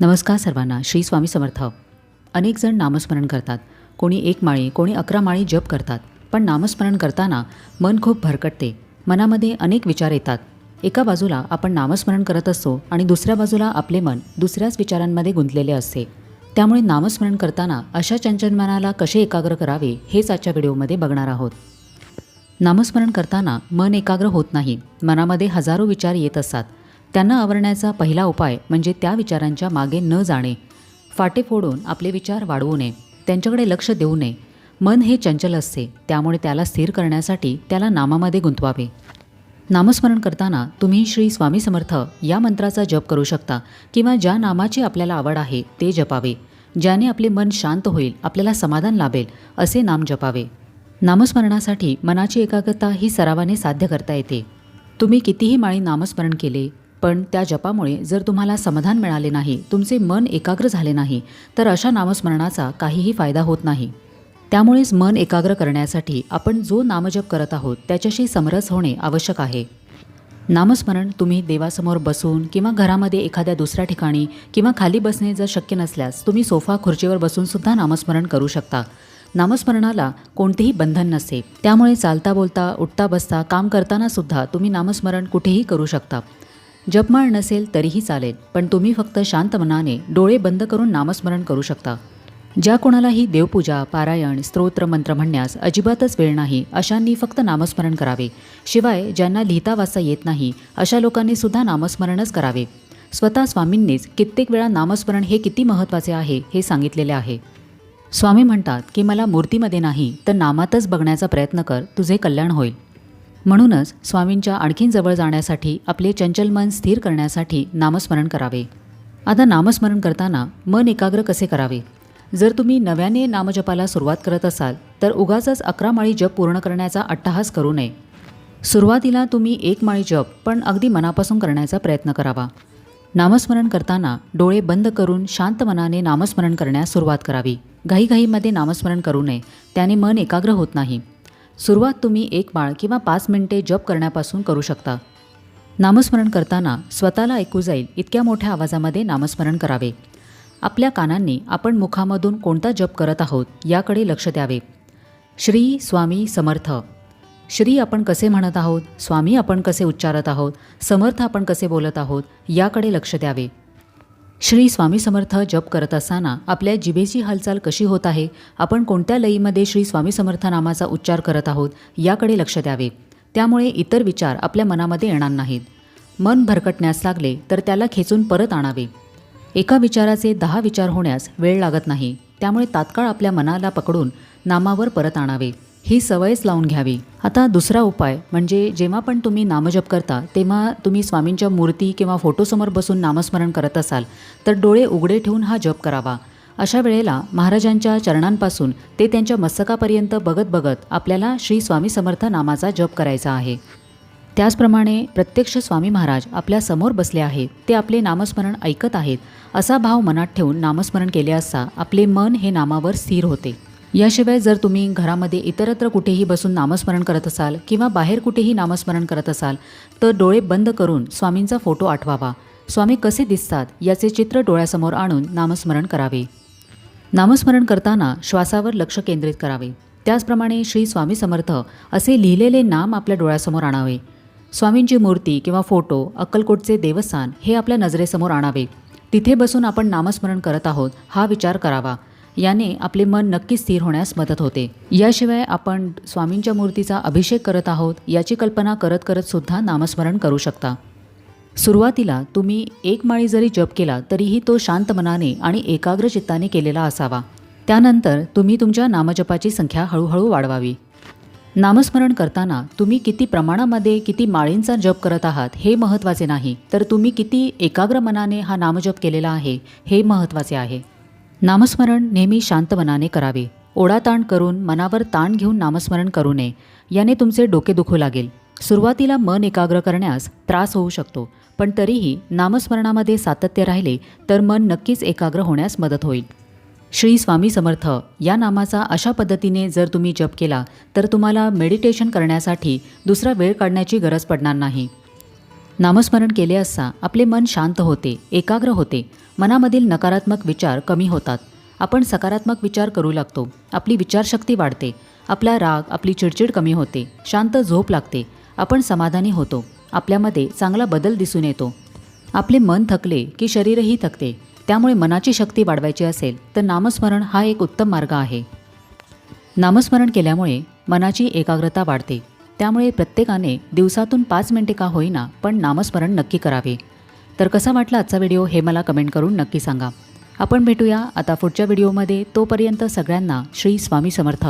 नमस्कार सर्वांना श्री स्वामी समर्थ. अनेक जण नामस्मरण करतात. कोणी एक माळी कोणी अकरा माळी जप करतात. पण नामस्मरण करताना मन खूप भरकटते. मनामध्ये अनेक विचार येतात. एका बाजूला आपण नामस्मरण करत असतो आणि दुसऱ्या बाजूला आपले मन दुसऱ्याच विचारांमध्ये गुंतलेले असते. त्यामुळे नामस्मरण करताना अशा चंचनमनाला कसे एकाग्र करावे हेच आजच्या व्हिडिओमध्ये बघणार आहोत. नामस्मरण करताना मन एकाग्र होत नाही. मनामध्ये हजारो विचार येत असतात. त्यांना आवरण्याचा पहिला उपाय म्हणजे त्या विचारांच्या मागे न जाणे. फाटे फोडून आपले विचार वाढवू नये. त्यांच्याकडे लक्ष देऊ नये. मन हे चंचल असते. त्यामुळे त्याला स्थिर करण्यासाठी त्याला नामामध्ये गुंतवावे. नामस्मरण करताना तुम्ही श्री स्वामी समर्थ या मंत्राचा जप करू शकता किंवा ज्या नामाची आपल्याला आवड आहे ते जपावे. ज्याने आपले मन शांत होईल आपल्याला समाधान लाभेल असे नाम जपावे. नामस्मरणासाठी मनाची एकाग्रता ही सरावाने साध्य करता येते. तुम्ही कितीही माळी नामस्मरण केले पण त्या जपामुळे जर तुम्हाला समाधान मिळाले नाही तुमचे मन एकाग्र झाले नाही तर अशा नामस्मरणाचा काहीही फायदा होत नाही. त्यामुळेच मन एकाग्र करण्यासाठी आपण जो नामजप करत आहोत त्याच्याशी समरस होणे आवश्यक आहे. नामस्मरण तुम्ही देवासमोर बसून किंवा घरामध्ये एखाद्या दुसऱ्या ठिकाणी किंवा खाली बसणे जर शक्य नसल्यास तुम्ही सोफा खुर्चीवर बसूनसुद्धा नामस्मरण करू शकता. नामस्मरणाला कोणतेही बंधन नसते. त्यामुळे चालता बोलता उठता बसता काम करतानासुद्धा तुम्ही नामस्मरण कुठेही करू शकता. जपमाळ नसेल तरीही चालेल पण तुम्ही फक्त शांत मनाने डोळे बंद करून नामस्मरण करू शकता. ज्या कोणालाही देवपूजा पारायण स्तोत्र मंत्र म्हणण्यास अजिबातच वेळ नाही अशांनी फक्त नामस्मरण करावे. शिवाय ज्यांना लिहिता वाचता येत नाही अशा लोकांनी सुद्धा नामस्मरणच करावे. स्वतः स्वामींनीच कित्येक वेळा नामस्मरण हे किती महत्त्वाचे आहे हे सांगितलेले आहे. स्वामी म्हणतात की मला मूर्तीमध्ये नाही तर नामातच बघण्याचा प्रयत्न कर तुझे कल्याण होईल. म्हणूनच स्वामींच्या आणखीन जवळ जाण्यासाठी आपले चंचल मन स्थिर करण्यासाठी नामस्मरण करावे. आता नामस्मरण करताना मन एकाग्र कसे करावे? जर तुम्ही नव्याने नामजपाला सुरुवात करत असाल तर उगाचच अकरा माळी जप पूर्ण करण्याचा अट्टहास करू नये. सुरुवातीला तुम्ही एक माळी जप पण अगदी मनापासून करण्याचा प्रयत्न करावा. नामस्मरण करताना डोळे बंद करून शांत मनाने नामस्मरण करण्यास सुरुवात करावी. घाईघाईमध्ये नामस्मरण करू नये त्याने मन एकाग्र होत नाही. सुरुवात तुम्ही एक माळ किंवा पाच मिनिटे जप करण्यापासून करू शकता. नामस्मरण करताना स्वतःला ऐकू जाईल इतक्या मोठ्या आवाजामध्ये नामस्मरण करावे. आपल्या कानांनी आपण मुखामधून कोणता जप करत आहोत याकडे लक्ष द्यावे. श्री स्वामी समर्थ. श्री आपण कसे म्हणत आहोत स्वामी आपण कसे उच्चारत आहोत समर्थ आपण कसे बोलत आहोत याकडे लक्ष द्यावे. श्री स्वामी समर्थ जप करत असताना आपल्या जिभेची हालचाल कशी होत आहे आपण कोणत्या लयीमध्ये श्री स्वामी समर्थ नामाचा उच्चार करत आहोत याकडे लक्ष द्यावे. त्यामुळे इतर विचार आपल्या मनामध्ये येणार नाहीत. मन भरकटण्यास लागले तर त्याला खेचून परत आणावे. एका विचाराचे दहा विचार होण्यास वेळ लागत नाही त्यामुळे तात्काळ आपल्या मनाला पकडून नामावर परत आणावे. ही सवयच लावून घ्यावी. आता दुसरा उपाय म्हणजे जेव्हा पण तुम्ही नामजप करता तेव्हा तुम्ही स्वामींच्या मूर्ती किंवा फोटोसमोर बसून नामस्मरण करत असाल तर डोळे उघडे ठेवून हा जप करावा. अशा वेळेला महाराजांच्या चरणांपासून ते त्यांच्या मस्तकापर्यंत बघत बघत आपल्याला श्री स्वामी समर्थ नामाचा जप करायचा आहे. त्याचप्रमाणे प्रत्यक्ष स्वामी महाराज आपल्यासमोर बसले आहेत ते आपले नामस्मरण ऐकत आहेत असा भाव मनात ठेवून नामस्मरण केले असता आपले मन हे नामावर स्थिर होते. याशिवाय जर तुम्ही घरामध्ये इतरत्र कुठेही बसून नामस्मरण करत असाल किंवा बाहेर कुठेही नामस्मरण करत असाल तर डोळे बंद करून स्वामींचा फोटो आठवावा. स्वामी कसे दिसतात याचे चित्र डोळ्यासमोर आणून नामस्मरण करावे. नामस्मरण करताना श्वासावर लक्ष केंद्रित करावे. त्याचप्रमाणे श्री स्वामी समर्थ असे लिहिलेले नाम आपल्या डोळ्यासमोर आणावे. स्वामींची मूर्ती किंवा फोटो अक्कलकोटचे देवस्थान हे आपल्या नजरेसमोर आणावे. तिथे बसून आपण नामस्मरण करत आहोत हा विचार करावा. याने आपले मन नक्की स्थिर होण्यास मदत होते. याशिवाय आपण स्वामींच्या मूर्तीचा अभिषेक करत आहोत याची कल्पना करत करत सुद्धा नामस्मरण करू शकता. सुरुवातीला तुम्ही एक माळी जरी जप केला तरीही तो शांत मनाने आणि एकाग्र चित्ताने केलेला असावा. त्यानंतर तुम्ही तुमच्या नामजपाची संख्या हळूहळू वाढवावी. नामस्मरण करताना तुम्ही किती प्रमाणामध्ये किती माळींचा जप करत आहात हे महत्त्वाचे नाही तर तुम्ही किती एकाग्र मनाने हा नामजप केलेला आहे हे महत्त्वाचे आहे. नामस्मरण नेहमी शांत मनाने करावे. ओढाताण करून मनावर ताण घेऊन नामस्मरण करू नये. याने तुमचे डोके दुखू लागेल. सुरुवातीला मन एकाग्र करण्यास त्रास होऊ शकतो. पण तरीही नामस्मरणामध्ये सातत्य राहिले तर मन नक्कीच एकाग्र होण्यास मदत होईल. श्री स्वामी समर्थ या नामाचा अशा पद्धतीने जर तुम्ही जप केला तर तुम्हाला मेडिटेशन करण्यासाठी दुसरा वेळ काढण्याची गरज पडणार नाही. नामस्मरण केले असता आपले मन शांत होते एकाग्र होते. मनामधील नकारात्मक विचार कमी होतात. आपण सकारात्मक विचार करू लागतो. आपली विचारशक्ती वाढते. आपला राग आपली चिडचिड कमी होते. शांत झोप लागते. आपण समाधानी होतो. आपल्यामध्ये चांगला बदल दिसून येतो. आपले मन थकले की शरीरही थकते. त्यामुळे मनाची शक्ती वाढवायची असेल तर नामस्मरण हा एक उत्तम मार्ग आहे. नामस्मरण केल्यामुळे मनाची एकाग्रता वाढते. त्यामुळे प्रत्येकाने दिवसातून पाच मिनिटे का होईना पण नामस्मरण नक्की करावे. तर कसा वाटला आजचा व्हिडिओ हे मला कमेंट करून नक्की सांगा. आपण भेटूया आता पुढच्या व्हिडिओमध्ये. तोपर्यंत सगळ्यांना श्री स्वामी समर्थ.